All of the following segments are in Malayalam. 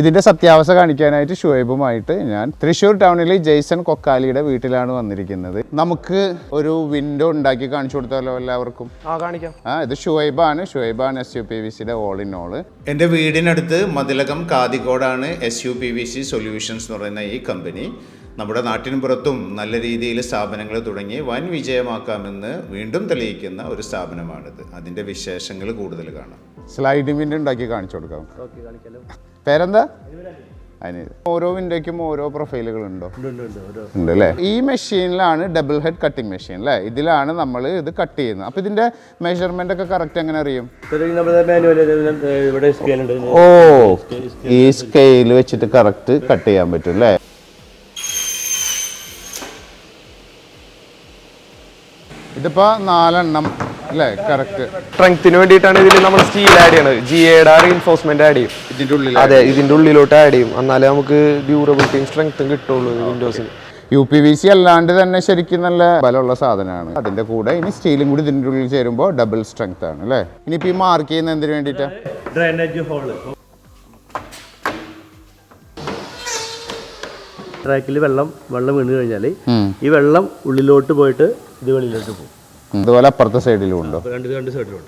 ഇതിന്റെ സത്യാവസ്ഥ കാണിക്കാനായിട്ട് ഷുഹൈബുമായിട്ട് ഞാൻ തൃശ്ശൂർ ടൗണിലെ ജെയ്സൺ കൊക്കാലിയുടെ വീട്ടിലാണ് വന്നിരിക്കുന്നത്. നമുക്ക് ഒരു വിൻഡോ ഉണ്ടാക്കി കാണിച്ചു കൊടുത്താലോ എല്ലാവർക്കും? ആ കാണിക്കാം. ആ ഇത് ഷുഹൈബാണ് ഷുഹൈബാണ് എസ് യു പി വി സിയുടെ ഓൾ ഇൻ ഓൾ എന്റെ വീടിനടുത്ത് Mathilakam കാതിക്കോടാണ് S U P V C solutions എന്ന് പറയുന്ന ഈ കമ്പനി നമ്മുടെ നാട്ടിന് പുറത്തും നല്ല രീതിയിൽ സ്ഥാപനങ്ങൾ തുടങ്ങി വൻ വിജയമാക്കാമെന്ന് വീണ്ടും തെളിയിക്കുന്ന ഒരു സ്ഥാപനമാണിത്. അതിന്റെ വിശേഷങ്ങൾ കൂടുതൽ കാണാം. സ്ലൈഡിംഗ് വിൻഡോ ഉണ്ടാക്കി കാണിച്ചു കൊടുക്കാം. പേരെന്താ? അതിന് ഓരോ വിൻഡോയ്ക്കും ഓരോ പ്രൊഫൈലുകൾ ഉണ്ടോ? ഉണ്ട് അല്ലേ ഈ മെഷീനിലാണ് ഡബിൾ ഹെഡ് കട്ടിംഗ് മെഷീൻ അല്ലേ ഇതിലാണ് നമ്മൾ ഇത് കട്ട് ചെയ്യുന്നത്. അപ്പൊ ഇതിന്റെ മെഷർമെന്റ് ഒക്കെ കറക്റ്റ് എങ്ങനെ അറിയും? ഓ ഈ സ്കെയിൽ വെച്ചിട്ട് കറക്റ്റ് കട്ട് ചെയ്യാൻ പറ്റും അല്ലേ ഇതിപ്പോ നാലെണ്ണം. അല്ലേ? കറക്റ്റ് സ്ട്രെങ്ത്തിന് വേണ്ടിയിട്ടാണ് ഇതിൽ നമ്മൾ സ്റ്റീൽ ആഡ് ചെയ്യണത്. ജി എയുടെ റീൻഫോഴ്സ്മെന്റ് ആഡ് ചെയ്യും ഇതിന്റെ ഉള്ളിൽ അതെ ഇതിന്റെ ഉള്ളിലോട്ട് ആഡ് ചെയ്യും. എന്നാലേ നമുക്ക് ഡ്യൂറബിലിറ്റിയും സ്ട്രെങ്ത്തും കിട്ടുള്ളൂ വിൻഡോസിന് യു പി വി സി അല്ലാണ്ട് തന്നെ ശരിക്കും നല്ല ബലമുള്ള സാധനമാണ്. അതിന്റെ കൂടെ ഇനി സ്റ്റീലും കൂടി ഇതിന്റെ ഉള്ളിൽ ചേരുമ്പോൾ ഡബിൾ സ്ട്രെങ്ത് ആണ് അല്ലേ? ഇനിയിപ്പോ ഈ മാർക്ക് ചെയ്യുന്ന എന്തിനു വേണ്ടിയിട്ടാണ് ഹോൾ ട്രാക്കിൽ വെള്ളം വെള്ളം വീണ് കഴിഞ്ഞാൽ ഈ വെള്ളം ഉള്ളിലോട്ട് പോയിട്ട് ഇത് വെളിയിലോട്ട് പോകും. അതുപോലെ അപ്പുറത്തെ സൈഡിലും ഉണ്ട്.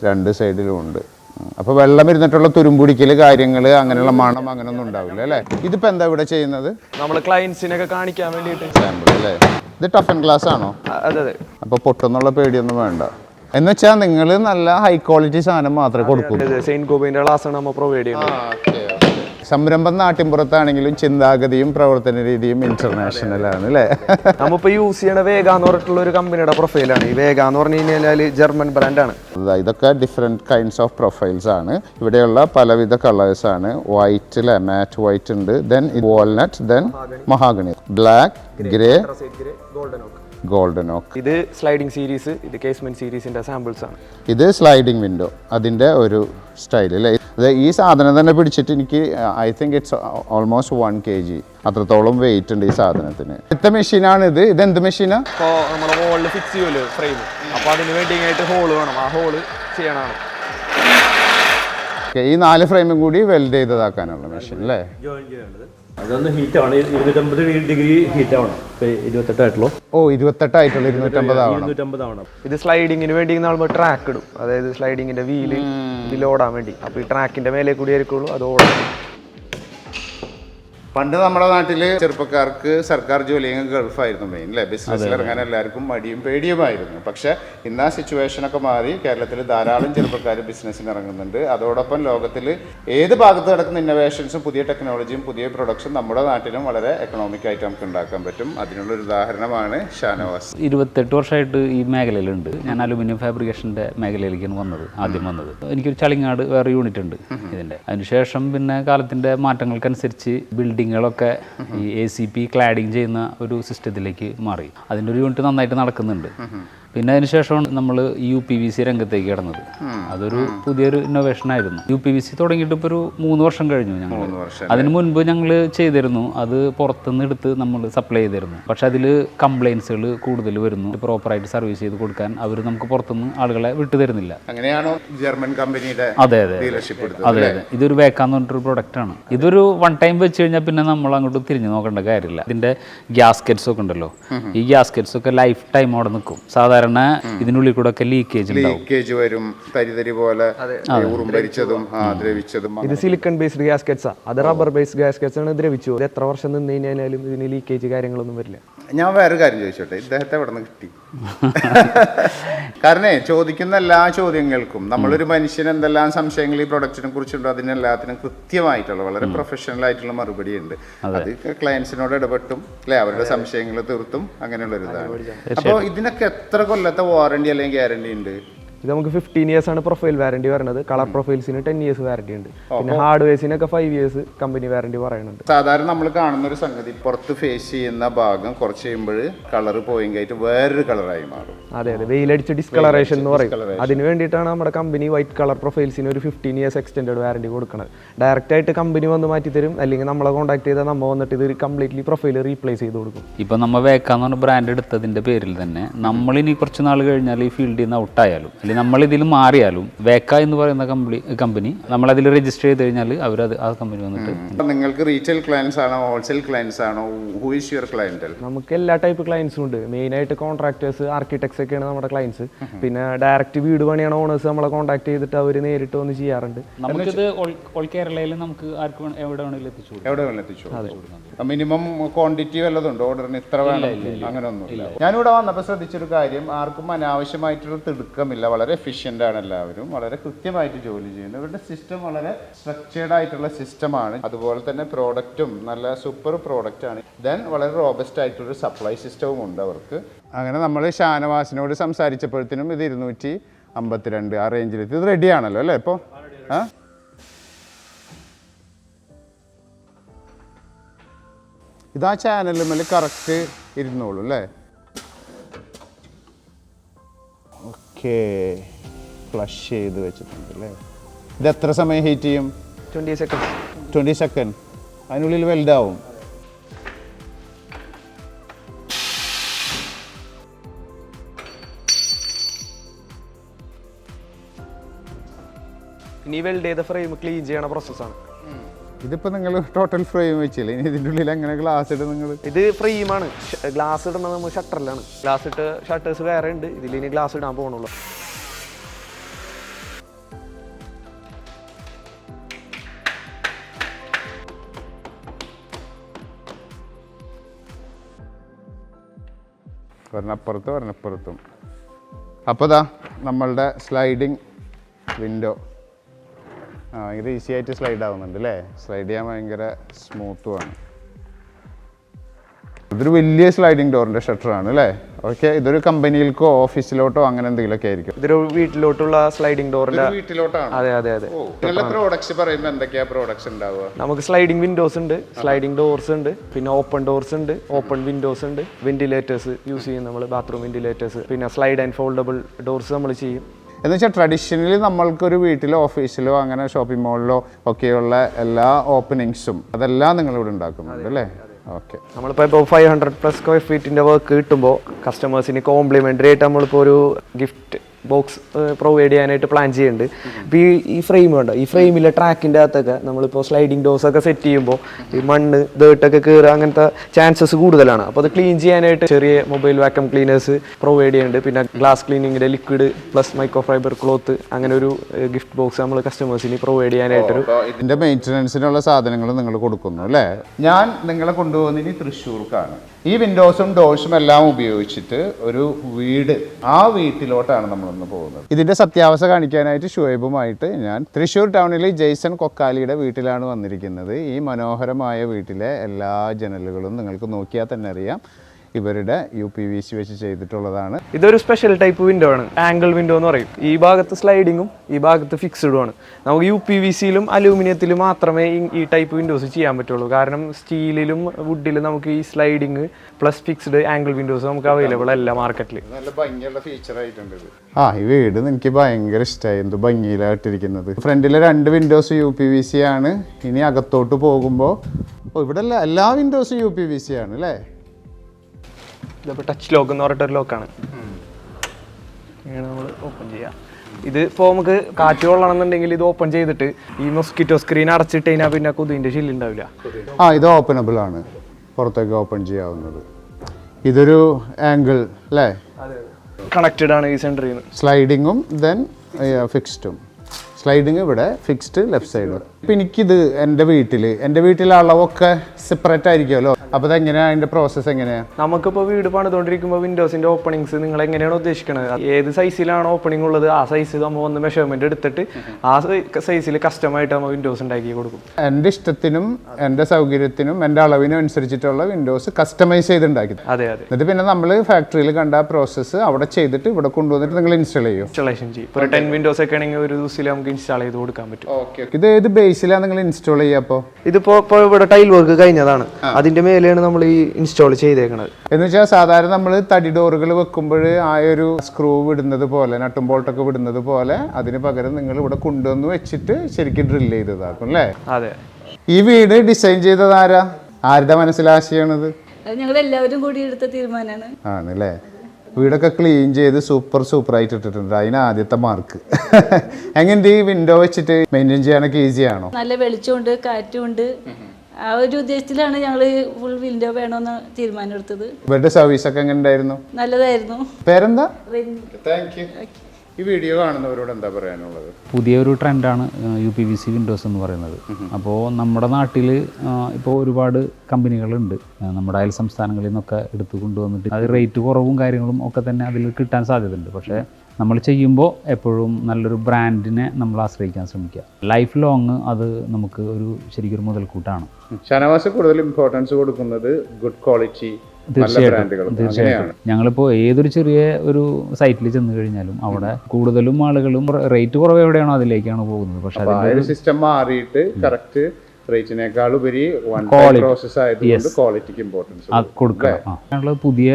രണ്ട് സൈഡിലും ഉണ്ട്. അപ്പൊ വെള്ളം ഇരുന്നിട്ടുള്ള തുരുമ്പുടിക്കൽ കാര്യങ്ങൾ അങ്ങനെയുള്ള മണം അങ്ങനെയൊന്നും ഉണ്ടാവില്ല അല്ലേ? ഇതിപ്പോ എന്താ ഇവിടെ ചെയ്യുന്നത്? നമ്മൾ ക്ലയൻസിനൊക്കെ കാണിക്കാൻ വേണ്ടിയിട്ട്. സാമ്പിൾ അല്ലേ? ഇത് ടഫ് ആൻഡ് ഗ്ലാസ് ആണോ? അ- അതെ അതെ. അപ്പൊ പൊട്ടുന്നുള്ള പേടിയൊന്നും വേണ്ട. എന്ന് വെച്ചാൽ നിങ്ങൾ നല്ല ഹൈ ക്വാളിറ്റി സാധനം മാത്രമേ കൊടുക്കൂ. സെയിൻ ക്ലാസ്സാണ് നമ്മൾ പ്രൊവൈഡ് ചെയ്യുന്നത്. സംരംഭം നാട്ടിൻപുറത്താണെങ്കിലും ചിന്താഗതിയും പ്രവർത്തന രീതിയും ഇന്റർനാഷണൽ ആണ് അല്ലേ? നമ്മളിപ്പോൾ യൂസ് ചെയ്യണ വേഗ എന്ന് പറഞ്ഞിട്ടുള്ള ഒരു കമ്പനിയുടെ പ്രൊഫൈലാണ് ഈ വേഗ എന്ന് പറഞ്ഞു കഴിഞ്ഞാൽ ജർമ്മൻ ബ്രാൻഡാണ് ഇതൊക്കെ ഡിഫറെന്റ് കൈൻഡ്സ് ഓഫ് പ്രൊഫൈൽസ് ആണ്. ഇവിടെയുള്ള പലവിധ കളേഴ്സ് ആണ്. വൈറ്റ് അല്ലേ മാറ്റ് വൈറ്റ് ഉണ്ട്. Then walnut then mahogany. Black grey golden oak golden oak ഇത് സ്ലൈഡിംഗ് സീരീസ് ഇത് കേസ്മെന്റ് സീരീസിന്റെ സാമ്പിൾസ് ആണ്. ഇത് സ്ലൈഡിംഗ് വിൻഡോ അതിന്റെ ഒരു സ്റ്റൈൽ അല്ലേ അത് ഈ സാധനം തന്നെ പിടിച്ചിട്ട് എനിക്ക് I think it's almost one K G അത്രത്തോളം വെയിറ്റ് ഉണ്ട് ഈ സാധനത്തിന്. ഇത്ത മെഷീനാണ് ഇത്. ഇത് എന്ത് മെഷീനാ അപ്പോൾ നമ്മളെ വോളിൽ ഫിക്സ് ചെയ്യുമല്ലോ ഫ്രെയിം അപ്പോൾ അതിന് വേണ്ടി ആയിട്ട് ഹോൾ വേണം. ആ ഹോൾ ചെയ്യണമാണ് ഈ നാല് ഫ്രെയിമും കൂടി വെൽഡ് ചെയ്തതാക്കാനുള്ള മെഷീൻ അല്ലേ? അതൊന്ന് ഹീറ്റ് ആണ് ഇരുന്നൂറ്റമ്പത് ഡിഗ്രി ഹീറ്റ് ആവണം. ഇരുപത്തെട്ടായിട്ടുള്ളൂ. ഓ ഇരുപത്തെട്ടായിട്ടുള്ള. ഇരുന്നൂറ്റമ്പത് ആവണം. ഇരുന്നൂറ്റമ്പത് ആവണം. ഇത് സ്ലൈഡിങ്ങിന് വേണ്ടി നമ്മൾ ട്രാക്ക് ഇടും. അതായത് സ്ലൈഡിങ്ങിന്റെ വീൽ ഇതിൽ ഓടാൻ വേണ്ടി. അപ്പോൾ ഈ ട്രാക്കിന്റെ മേലെ കൂടി ആയിരിക്കുള്ളൂ അത് ഓടാൻ പണ്ട് നമ്മുടെ നാട്ടിൽ ചെറുപ്പക്കാർക്ക് സർക്കാർ ജോലിയെങ്കിൽ ഗൾഫായിരുന്നു മെയിൻ അല്ലേ ബിസിനസ്സിൽ ഇറങ്ങാൻ എല്ലാവർക്കും മടിയും പേടിയുമായിരുന്നു പക്ഷെ ഇന്ന് ആ സിറ്റുവേഷൻ ഒക്കെ മാറി കേരളത്തിൽ ധാരാളം ചെറുപ്പക്കാർ ബിസിനസ്സിന് ഇറങ്ങുന്നുണ്ട്. അതോടൊപ്പം ലോകത്തിൽ ഏത് ഭാഗത്ത് നടക്കുന്ന ഇന്നോവേഷൻസും പുതിയ ടെക്നോളജിയും പുതിയ പ്രൊഡക്ഷൻ നമ്മുടെ നാട്ടിലും വളരെ എക്കണോമിക് ആയിട്ട് നമുക്ക് ഉണ്ടാക്കാൻ പറ്റും. അതിനുള്ള ഒരു ഉദാഹരണമാണ് ഷാനവാസ്. ഇരുപത്തെട്ട് വർഷമായിട്ട് ഈ മേഖലയിലുണ്ട്. ഞാൻ അലുമിനിയം ഫാബ്രിക്കേഷന്റെ മേഖലയിലേക്കാണ് വന്നത് ആദ്യം വന്നത്. എനിക്കൊരു ചളിങ്ങാട് വേറെ യൂണിറ്റ് ഉണ്ട് ഇതിന്റെ അതിനുശേഷം പിന്നെ കാലത്തിന്റെ മാറ്റങ്ങൾക്കനുസരിച്ച് ബിൽഡിങ്ങുകളൊക്കെ ഈ എ സി പി ക്ലാഡിങ് ചെയ്യുന്ന ഒരു സിസ്റ്റത്തിലേക്ക് മാറി. അതിന്റെ ഒരു യൂണിറ്റ് നന്നായിട്ട് നടക്കുന്നുണ്ട്. പിന്നെ അതിനുശേഷം നമ്മൾ യു പി വി സി രംഗത്തേക്ക് കിടന്നത്. അതൊരു പുതിയൊരു ഇന്നോവേഷൻ ആയിരുന്നു. യു പി വി സി തുടങ്ങിയിട്ട് ഇപ്പോൾ ഒരു മൂന്ന് വർഷം കഴിഞ്ഞു ഞങ്ങൾ അതിന് മുൻപ് ഞങ്ങൾ ചെയ്തിരുന്നു. അത് പുറത്തുനിന്ന് എടുത്ത് നമ്മൾ സപ്ലൈ ചെയ്തിരുന്നു. പക്ഷെ അതിൽ കംപ്ലൈൻസുകൾ കൂടുതൽ വരുന്നു. പ്രോപ്പറായിട്ട് സർവീസ് ചെയ്ത് കൊടുക്കാൻ അവർ നമുക്ക് പുറത്തുനിന്ന് ആളുകളെ വിട്ടു തരുന്നില്ല. അങ്ങനെയാണോ ജർമ്മൻ കമ്പനിയുടെ അതെ അതെ അതെ. അതെ ഇതൊരു വേക്കാന്ന് പറഞ്ഞിട്ടൊരു പ്രൊഡക്റ്റ് ആണ്. ഇതൊരു വൺ ടൈം വെച്ച് കഴിഞ്ഞാൽ പിന്നെ നമ്മൾ അങ്ങോട്ട് തിരിഞ്ഞു നോക്കേണ്ട കാര്യമില്ല. ഇതിന്റെ ഗ്യാസ്കറ്റ്സ് ഒക്കെ ഉണ്ടല്ലോ. ഈ ഗ്യാസ്കറ്റ്സ് ഒക്കെ ലൈഫ് ടൈം അവിടെ നിൽക്കും. സാധാരണ ഇതിനുള്ളിൽ കൂടെ ഒക്കെ ലീക്കേജ് ഉണ്ടാവും. ലീക്കേജ് വരും തരിതരി പോലെ ഉറുമ്പരിച്ചതും ആ ദ്രവിച്ചതും ഇത് സിലിക്കൺ ബേസ്ഡ് ഗ്യാസ്കറ്റ്സാ അത് റബ്ബർ ബേസ്ഡ് ഗ്യാസ്കറ്റ്സ് ആണ് ദ്രവിച്ചു. ഇത് എത്ര വർഷം നിന്ന് കഴിഞ്ഞാലും ഇതിന് ലീക്കേജ് കാര്യങ്ങളൊന്നും വരില്ല. ഞാൻ വേറെ കാര്യം ചോദിച്ചോട്ടെ? ഇദ്ദേഹത്തെ ഇവിടെ നിന്ന് കിട്ടി? കാരണേ ചോദിക്കുന്ന എല്ലാ ചോദ്യങ്ങൾക്കും നമ്മളൊരു മനുഷ്യന് എന്തെല്ലാം സംശയങ്ങൾ ഈ പ്രൊഡക്റ്റിനെ കുറിച്ചുണ്ടോ? അതിനെല്ലാത്തിനും കൃത്യമായിട്ടുള്ള വളരെ പ്രൊഫഷണൽ ആയിട്ടുള്ള മറുപടി ഉണ്ട് അത് ക്ലയൻസിനോട് ഇടപെട്ടും അല്ലെ? അവരുടെ സംശയങ്ങൾ തീർത്തും അങ്ങനെയുള്ള ഒരു ഇതാണ്. അപ്പോൾ ഇതിനൊക്കെ എത്ര കൊല്ലത്തെ വാറണ്ടി അല്ലെങ്കിൽ ഗ്യാരണ്ടി ഉണ്ട്? ഇത് നമുക്ക് ഫിഫ്റ്റീൻ ഇയേഴ്സ് ആണ് പ്രൊഫൈൽ വാറണ്ടി വരുന്നത് കളർ പ്രൊഫൈൽസിന് ടെൻ ഇയേഴ്സ് വാറണ്ടി ഉണ്ട്. പിന്നെ ഹാർഡ്വെയർസിനൊക്കെ ഫൈവ് ഇയേഴ്സ് കമ്പനി വാറണ്ടി പറയുന്നുണ്ട്. സാധാരണ നമ്മൾ കാണുന്ന ഒരു സംഗതി പുറത്ത് ഫേസ് ചെയ്യുന്ന ഭാഗം കുറച്ച് കഴിയുമ്പോൾ കളർ പോയിങ് ആയിട്ട് വേറൊരു കളറായി മാറും. അതെ അതെ. വെയിലടിച്ച് ഡിസ്കളറേഷൻ എന്ന് പറയും. അതിന് വേണ്ടിയിട്ടാണ് നമ്മുടെ കമ്പനി വൈറ്റ് കളർ പ്രൊഫൈൽസിന് ഒരു ഫിഫ്റ്റീൻ ഇയേഴ്സ് എക്സ്റ്റൻഡ് വാറണ്ടി കൊടുക്കുന്നത്. ഡയറക്റ്റ് ആയിട്ട് കമ്പനി വന്ന് മാറ്റി തരും അല്ലെങ്കിൽ നമ്മളെ കോൺടാക്ട് ചെയ്താൽ നമ്മൾ വന്നിട്ട് ഇത് കംപ്ലീറ്റ്ലി പ്രൊഫൈൽ റീപ്ലേസ് ചെയ്ത് കൊടുക്കും. ഇപ്പൊ നമ്മൾ വേക്കാന്ന് പറഞ്ഞ ബ്രാൻഡ് എടുത്തതിന്റെ പേരിൽ തന്നെ നമ്മളിനി കുറച്ച് നാൾ കഴിഞ്ഞാൽ ഈ ഫീൽഡിൽ നിന്ന് ഔട്ടായാലും നമ്മൾ ഇതിൽ മാറിയാലും വേക്ക എന്ന് പറയുന്ന കമ്പനി കമ്പനി നമ്മളതിൽ രജിസ്റ്റർ ചെയ്ത് കഴിഞ്ഞാൽ അവരത് ആ കമ്പനി വന്നിട്ട് നിങ്ങൾക്ക് റീറ്റെയിൽ ക്ലയൻസ് ആണോ ഹോൾസെയിൽ ക്ലയൻസ് ആണോ? ഹൂ ഇസ് യുവർ ക്ലയന്റൽ നമുക്ക് എല്ലാ ടൈപ്പ് ക്ലയൻസും ഉണ്ട്. മെയിനായിട്ട് കോൺട്രാക്ടേഴ്സ് ആർക്കിടെക്ട്സ് ഒക്കെയാണ് നമ്മുടെ ക്ലയൻസ് പിന്നെ ഡയറക്റ്റ് വീട് പണിയാണ് ഓണേഴ്സ് നമ്മളെ കോൺടാക്ട് ചെയ്തിട്ട് അവർ നേരിട്ട് വന്ന് ചെയ്യാറുണ്ട്. നമുക്കിത് ഓൾ- ഓൾ കേരളയിൽ നമുക്ക് ആർക്ക് എവിടെ വേണമെങ്കിലും എത്തിച്ചു കൊടുക്കാം. എവിടെ വേണമെങ്കിലും എത്തിച്ചു മിനിമം ക്വാണ്ടിറ്റി വല്ലതുണ്ടോ? ഓർഡറിന് ഇത്ര വേണം? അങ്ങനെ ഒന്നുമില്ല ഞാനിവിടെ വന്നപ്പോൾ ശ്രദ്ധിച്ചൊരു കാര്യം. ആർക്കും അനാവശ്യമായിട്ടൊരു തിടുക്കമില്ല. വളരെ എഫിഷ്യന്റ് ആണ് എല്ലാവരും. വളരെ കൃത്യമായിട്ട് ജോലി ചെയ്യുന്നു. ഇവരുടെ സിസ്റ്റം വളരെ സ്ട്രക്ചേർഡ് ആയിട്ടുള്ള സിസ്റ്റമാണ് അതുപോലെ തന്നെ പ്രോഡക്റ്റും നല്ല സൂപ്പർ പ്രോഡക്റ്റ് ആണ്. ദെൻ വളരെ റോബസ്റ്റ് ആയിട്ടുള്ള സപ്ലൈ സിസ്റ്റവും ഉണ്ട് അവർക്ക്. അങ്ങനെ നമ്മൾ ഷാനവാസിനോട് സംസാരിച്ചപ്പോഴത്തേനും ഇത് ഇരുന്നൂറ്റി അമ്പത്തിരണ്ട് ആ റേഞ്ചിൽ ഇത് റെഡി ആണല്ലോ അല്ലേ ഇപ്പോൾ ആ? ഇതാ ചാനലുമ്മൽ കറക്റ്റ് ഇരുന്നോളൂ അല്ലേ? ഓക്കെ ഫ്ലഷ് ചെയ്ത് വെച്ചിട്ടുണ്ട് അല്ലേ? ഇത് എത്ര സമയം ഹീറ്റ് ചെയ്യും? ട്വന്റി സെക്കൻഡ് ട്വന്റി സെക്കൻഡ് അതിനുള്ളിൽ വെൽഡാവും ഇനി വെൽഡ് ചെയ്ത ഫ്രെയിം ക്ലീൻ ചെയ്യണ പ്രോസസ്സാണ് ഇതിപ്പോൾ നിങ്ങൾ ടോട്ടൽ ഫ്രെയിം വെച്ചില്ലേ? ഇനി ഇതിന്റെ ഉള്ളിൽ എങ്ങനെ ഗ്ലാസ് ഇട്ട് നിങ്ങൾ ഇത് ഫ്രെയിമാണ് ഗ്ലാസ് ഇടുന്നത് നമ്മൾ ഷട്ടറിലാണ് ഗ്ലാസ് ഇട്ട് ഷട്ടേഴ്സ് വേറെ ഉണ്ട്. ഇതിൽ ഇനി ഗ്ലാസ് ഇടാൻ പോകണുള്ളൂ ഒരെണ്ണപ്പുറത്ത് ഒരെണ്ണപ്പുറത്തും. അപ്പോൾ ദാ നമ്മളുടെ സ്ലൈഡിങ് വിൻഡോ ആ ഭയങ്കര ഈസി ആയിട്ട് സ്ലൈഡ് ആവുന്നുണ്ട് അല്ലേ സ്ലൈഡ് ചെയ്യാൻ ഭയങ്കര സ്മൂത്തുമാണ് ഇതൊരു വലിയ സ്ലൈഡിങ് ഡോറിന്റെ ഷട്ടറാണ് അല്ലേ ഓക്കെ ഇതൊരു കമ്പനിയിലേക്കോ ഓഫീസിലോട്ടോ അങ്ങനെ എന്തെങ്കിലുമൊക്കെ ആയിരിക്കും. ഇതൊരു വീട്ടിലോട്ടുള്ള സ്ലൈഡിംഗ് ഡോറിന്റെ വീട്ടിലോട്ടാണ്. അതെ അതെ അതെ. പ്രോഡക്ട്സ് പറയുമ്പോൾ എന്തൊക്കെയാ പ്രോഡക്ട്സ് ഉണ്ടാവുക? നമുക്ക് സ്ലൈഡിംഗ് വിൻഡോസ് ഉണ്ട് സ്ലൈഡിംഗ് ഡോർസ് ഉണ്ട് പിന്നെ ഓപ്പൺ ഡോർസ് ഉണ്ട് ഓപ്പൺ വിൻഡോസ് ഉണ്ട്. വെന്റിലേറ്റേഴ്സ് യൂസ് ചെയ്യും നമ്മൾ ബാത്റൂം വെന്റിലേറ്റേഴ്സ് പിന്നെ സ്ലൈഡ് ആൻഡ് ഫോൾഡബിൾ ഡോർസ് നമ്മൾ ചെയ്യും. എന്ന് വെച്ചാൽ ട്രഡീഷണലി നമ്മൾക്കൊരു വീട്ടിലോ ഓഫീസിലോ അങ്ങനെ ഷോപ്പിംഗ് മോളിലോ ഒക്കെയുള്ള എല്ലാ ഓപ്പണിങ്സും അതെല്ലാം നിങ്ങൾ ഇവിടെ ഉണ്ടാക്കുന്നുണ്ട് അല്ലേ? ഓക്കെ നമ്മളിപ്പോൾ ഇപ്പോൾ ഫൈവ് ഹൺഡ്രഡ് പ്ലസ് സ്ക്വയർ ഫീറ്റിന്റെ വർക്ക് കിട്ടുമ്പോൾ കസ്റ്റമേഴ്സിന് കോംപ്ലിമെന്ററി ആയിട്ട് നമ്മളിപ്പോൾ ഒരു ഗിഫ്റ്റ് ബോക്സ് പ്രൊവൈഡ് ചെയ്യാനായിട്ട് പ്ലാൻ ചെയ്യുന്നുണ്ട് അപ്പോൾ ഈ ഈ ഫ്രെയിം ഉണ്ട് ഈ ഫ്രെയിമിലെ ട്രാക്കിന്റെ അകത്തൊക്കെ നമ്മളിപ്പോൾ സ്ലൈഡിങ് ഡോസ് ഒക്കെ സെറ്റ് ചെയ്യുമ്പോൾ ഈ മണ്ണ് ദേട്ടൊക്കെ കയറുക അങ്ങനത്തെ ചാൻസസ് കൂടുതലാണ്. അപ്പോൾ അത് ക്ലീൻ ചെയ്യാനായിട്ട് ചെറിയ മൊബൈൽ വാക്കം ക്ലീനേഴ്സ് പ്രൊവൈഡ് ചെയ്യുന്നുണ്ട് പിന്നെ glass ക്ലീനിങ്ങിന്റെ liquid plus micro fibre cloth അങ്ങനെ ഒരു ഗിഫ്റ്റ് ബോക്സ് നമ്മൾ കസ്റ്റമേഴ്സിന് പ്രൊവൈഡ് ചെയ്യാനായിട്ടൊരു ഇതിന്റെ മെയിന്റനൻസിനുള്ള സാധനങ്ങൾ നിങ്ങൾ കൊടുക്കുന്നു അല്ലേ? ഞാൻ നിങ്ങളെ കൊണ്ടുപോകുന്നത് ഇനി തൃശ്ശൂർക്കാണ്. ഈ വിൻഡോസും ഡോഴ്സും എല്ലാം ഉപയോഗിച്ചിട്ട് ഒരു വീട് ആ വീട്ടിലോട്ടാണ് നമ്മളൊന്ന് പോകുന്നത്. ഇതിന്റെ സത്യാവസ്ഥ കാണിക്കാനായിട്ട് ഷുഹൈബുമായിട്ട് ഞാൻ തൃശ്ശൂർ ടൗണിലെ ജെയ്സൺ കൊക്കാലിയുടെ വീട്ടിലാണ് വന്നിരിക്കുന്നത്. ഈ മനോഹരമായ വീട്ടിലെ എല്ലാ ജനലുകളും നിങ്ങൾക്ക് നോക്കിയാൽ തന്നെ അറിയാം. ഇവരുടെ യു പി വി സി വെച്ച് ചെയ്തിട്ടുള്ളതാണ്. ഇതൊരു സ്പെഷ്യൽ ടൈപ്പ് വിൻഡോ ആണ്. ആംഗിൾ വിൻഡോ എന്ന് പറയും. ഈ ഭാഗത്ത് സ്ലൈഡിങ്ങും ഈ ഭാഗത്ത് ഫിക്സ്ഡും ആണ്. നമുക്ക് യു പി വി സിയിലും അലൂമിനിയത്തിലും മാത്രമേ ഈ- ടൈപ്പ് വിൻഡോസ് ചെയ്യാൻ പറ്റുള്ളൂ. കാരണം സ്റ്റീലിലും വുഡിലും നമുക്ക് ഈ sliding plus fixed angle windows നമുക്ക് അവൈലബിൾ അല്ല മാർക്കറ്റിൽ നല്ല ഭംഗിയുള്ള ഫീച്ചർ ആയിട്ടുണ്ട് ഇത്. ആ ഈ വീട് എനിക്ക് ഭയങ്കര ഇഷ്ടമായി എന്ത് ഭംഗിയിലായിട്ടിരിക്കുന്നത് ഫ്രണ്ടിലെ രണ്ട് windows U P V C ആണ്. ഇനി അകത്തോട്ട് പോകുമ്പോൾ ഓ ഇവിടെ എല്ലാ എല്ലാ വിൻഡോസും യു പി വി സി ആണ് അല്ലേ? ഇതിപ്പോൾ ടച്ച് ലോക്ക് എന്ന് പറഞ്ഞിട്ടൊരു ലോക്കാണ് ഇങ്ങനെ നമ്മൾ ഓപ്പൺ ചെയ്യാം. ഇത് ഇപ്പോൾ നമുക്ക് കാറ്റ് കൊള്ളണമെന്നുണ്ടെങ്കിൽ ഇത് ഓപ്പൺ ചെയ്തിട്ട് ഈ മൊസ്കിറ്റോ സ്ക്രീൻ അടച്ചിട്ട് കഴിഞ്ഞാൽ പിന്നെ കൊതുകിന്റെ ഉണ്ടാവില്ല. ആ ഇത് ഓപ്പണബിൾ ആണ്. പുറത്തേക്ക് ഓപ്പൺ ചെയ്യാവുന്നത്. ഇതൊരു ആംഗിൾ അല്ലേ കണക്റ്റഡ് ആണ് ഈ സെന്ററിൽ നിന്ന്. സ്ലൈഡിങ്ങും ദെൻ ഫിക്സ്ഡും സ്ലൈഡിങ് ഇവിടെ ഫിക്സ്ഡ് ലെഫ്റ്റ് സൈഡ് ഇപ്പം എനിക്കിത് എന്റെ വീട്ടിൽ എന്റെ വീട്ടിലെ അളവൊക്കെ സെപ്പറേറ്റ് ആയിരിക്കുമല്ലോ? അപ്പോൾ അതെങ്ങനെയാണ് അതിന്റെ പ്രോസസ്സ് എങ്ങനെയാണ് നമുക്കിപ്പോൾ വീട് പണിതുകൊണ്ടിരിക്കുമ്പോൾ വിൻഡോസിന്റെ ഓപ്പണിങ്സ് നിങ്ങൾ എങ്ങനെയാണ് ഉദ്ദേശിക്കുന്നത് ഏത് സൈസിലാണ് ഓപ്പണിംഗ് ഉള്ളത്? ആ സൈസ് നമ്മൾ ഒന്ന് മെഷർമെന്റ് എടുത്തിട്ട് ആ സൈസിൽ കസ്റ്റമായിട്ട് നമ്മൾ വിൻഡോസ് ഉണ്ടാക്കി കൊടുക്കും. എന്റെ ഇഷ്ടത്തിനും എന്റെ സൗകര്യത്തിനും എന്റെ അളവിനും അനുസരിച്ചിട്ടുള്ള വിൻഡോസ് കസ്റ്റമൈസ് ചെയ്ത് ഉണ്ടാക്കി അതെ അതെ. എന്നിട്ട് പിന്നെ നമ്മൾ ഫാക്ടറിയിൽ കണ്ട ആ പ്രോസസ്സ് അവിടെ ചെയ്തിട്ട് ഇവിടെ കൊണ്ടുവന്നിട്ട് നിങ്ങൾ ഇൻസ്റ്റാൾ ചെയ്യും. ഇൻസ്റ്റാളേഷൻ ചെയ്യും. ഒരു ടെൻ വിൻഡോസ് ഒക്കെ ആണെങ്കിൽ ഒരു ദിവസത്തിൽ നമുക്ക് ഇൻസ്റ്റാൾ ചെയ്ത് കൊടുക്കാൻ പറ്റും. ഓക്കെ ഇത് ഏത് ബേസിലാണ് നിങ്ങൾ ഇൻസ്റ്റാൾ ചെയ്യുക അപ്പോൾ ഇതിപ്പോ ഇപ്പോൾ ഇവിടെ ടൈൽ വർക്ക് കഴിഞ്ഞതാണ്. അതിന്റെ മേലെയാണ് നമ്മൾ ഈ ഇൻസ്റ്റാൾ ചെയ്തേക്കുന്നത് എന്ന് വെച്ചാൽ സാധാരണ നമ്മൾ തടി ഡോറുകൾ വെക്കുമ്പോൾ ആ ഒരു സ്ക്രൂ വിടുന്നത് പോലെ നട്ടും ബോൾട്ടൊക്കെ വിടുന്നത് പോലെ അതിന് പകരം നിങ്ങൾ ഇവിടെ കൊണ്ടുവന്ന് വെച്ചിട്ട് ശരിക്കും ഡ്രിൽ ചെയ്തതാക്കും അല്ലേ? അതെ. ഈ വീട് ഡിസൈൻ ചെയ്തത് ആരാ? ആരുടെ മനസ്സിലാശയാണത്? അത് ഞങ്ങൾ എല്ലാവരും കൂടി എടുത്ത തീരുമാനമാണ്. ആണല്ലേ? വീടൊക്കെ ക്ലീൻ ചെയ്ത് സൂപ്പർ സൂപ്പർ ആയിട്ട് ഇട്ടിട്ടുണ്ട്. അതിന് ആദ്യത്തെ മാർക്ക് എങ്ങനെ ഈ വിൻഡോ വെച്ചിട്ട്? മെയിന്റെയിൻ ചെയ്യാനൊക്കെ ഈസി ആണോ? നല്ല വെളിച്ചമുണ്ട് കാറ്റുമുണ്ട് ആ ഒരു ഉദ്ദേശത്തിലാണ് ഞങ്ങൾ ഫുൾ വിൻഡോ വേണമെന്ന് തീരുമാനമെടുത്തത്. ഇവരുടെ സർവീസ് ഒക്കെ എങ്ങനെ ഉണ്ടായിരുന്നു നല്ലതായിരുന്നു. പേരെന്താ? താങ്ക് യു ഈ വീഡിയോ കാണുന്നവരോട് എന്താ പറയാനുള്ളത്? പുതിയൊരു ട്രെൻഡാണ് U P V C windows എന്ന് പറയുന്നത്. അപ്പോൾ നമ്മുടെ നാട്ടിൽ ഇപ്പോൾ ഒരുപാട് കമ്പനികളുണ്ട്. നമ്മുടെ അയൽ സംസ്ഥാനങ്ങളിൽ നിന്നൊക്കെ എടുത്തു കൊണ്ടുവന്നിട്ട് അത് റേറ്റ് കുറവും കാര്യങ്ങളും ഒക്കെ തന്നെ അതിൽ കിട്ടാൻ സാധ്യതയുണ്ട്. പക്ഷേ നമ്മൾ ചെയ്യുമ്പോൾ എപ്പോഴും നല്ലൊരു ബ്രാൻഡിനെ നമ്മൾ ആശ്രയിക്കാൻ ശ്രമിക്കുക. ലൈഫ് ലോങ് അത് നമുക്ക് ഒരു ശരിക്കൊരു മുതൽക്കൂട്ടാണ്. ഷനവാസ് കൂടുതൽ ഇമ്പോർട്ടൻസ് കൊടുക്കുന്നത് ഗുഡ് ക്വാളിറ്റി ബ്രാൻഡുകൾ. അങ്ങനെയാണ്. ഞങ്ങളിപ്പോൾ ഏതൊരു ചെറിയ ഒരു സൈറ്റിൽ ചെന്ന് കഴിഞ്ഞാലും അവിടെ കൂടുതലും ആളുകളും റേറ്റ് കുറവ് എവിടെയാണോ അതിലേക്കാണ് പോകുന്നത്. പക്ഷെ സിസ്റ്റം മാറിയിട്ട് കറക്റ്റ് റേറ്റിനേക്കാൾ ഉപരി പ്രോസസ് ആയതുകൊണ്ട് ക്വാളിറ്റിക്ക് ഇമ്പോർട്ടൻസ് കൊടുക്കുക ഞങ്ങൾ പുതിയ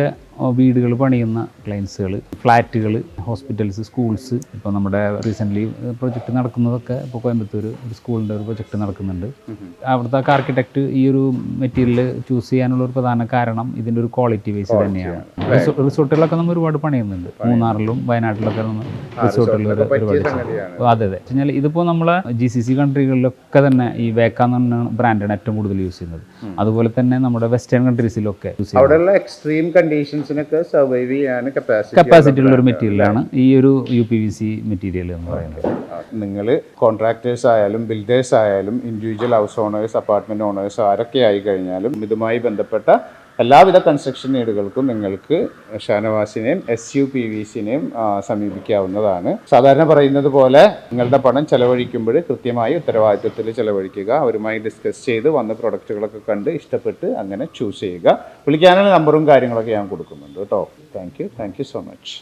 വീടുകൾ പണിയുന്ന ക്ലയൻസുകൾ ഫ്ലാറ്റുകൾ ഹോസ്പിറ്റൽസ് സ്കൂൾസ് ഇപ്പോൾ നമ്മുടെ റീസെന്റ്ലി പ്രൊജക്റ്റ് നടക്കുന്നതൊക്കെ ഇപ്പോൾ കോയമ്പത്തൂർ ഒരു സ്കൂളിന്റെ ഒരു പ്രൊജക്റ്റ് നടക്കുന്നുണ്ട്. അവിടുത്തെ ആർക്കിടെക്റ്റ് ഈ ഒരു മെറ്റീരിയൽ ചൂസ് ചെയ്യാനുള്ള ഒരു പ്രധാന കാരണം ഇതിന്റെ ഒരു ക്വാളിറ്റി വൈസ് തന്നെയാണ്. റിസോ- റിസോർട്ടുകളൊക്കെ നമ്മൾ ഒരുപാട് പണിയുന്നുണ്ട്. മൂന്നാറിലും വയനാട്ടിലൊക്കെ നമ്മൾ റിസോർട്ടുകൾ ഒരുപാട് അതെ അതെ. വെച്ചാൽ ഇതിപ്പോൾ നമ്മളെ ജി സി സി കൺട്രികളിലൊക്കെ തന്നെ ഈ വേക്ക എന്ന് പറഞ്ഞ ബ്രാൻഡാണ് ഏറ്റവും കൂടുതൽ യൂസ് ചെയ്യുന്നത്. അതുപോലെ തന്നെ നമ്മുടെ വെസ്റ്റേൺ കൺട്രീസിലൊക്കെ യൂസ് ചെയ്യുന്നത്. എക്സ്ട്രീം കണ്ടീഷൻസിനൊക്കെ സർവൈവ് ചെയ്യാൻ കപ്പാസിറ്റി കപ്പാസിറ്റി ഉള്ള ഒരു മെറ്റീരിയലാണ് ഈ ഒരു U P V C material എന്ന് പറയുന്നത്. നിങ്ങൾ കോൺട്രാക്ടേഴ്സ് ആയാലും ബിൽഡേഴ്സ് ആയാലും individual house owners apartment owners ആരൊക്കെ ആയി കഴിഞ്ഞാലും ഇതുമായി ബന്ധപ്പെട്ട എല്ലാവിധ കൺസ്ട്രക്ഷൻ നീഡുകൾക്കും നിങ്ങൾക്ക് ഷാനവാസിനെയും എസ് യു പി വി സിനെയും സമീപിക്കാവുന്നതാണ്. സാധാരണ പറയുന്നത് പോലെ നിങ്ങളുടെ പണം ചെലവഴിക്കുമ്പോൾ കൃത്യമായി ഉത്തരവാദിത്വത്തിൽ ചെലവഴിക്കുക അവരുമായി ഡിസ്കസ് ചെയ്ത് വന്ന പ്രൊഡക്റ്റുകളൊക്കെ കണ്ട് ഇഷ്ടപ്പെട്ട് അങ്ങനെ ചൂസ് ചെയ്യുക. വിളിക്കാനുള്ള നമ്പറും കാര്യങ്ങളൊക്കെ ഞാൻ കൊടുക്കുന്നുണ്ട്. കേട്ടോ. Thank you thank you so much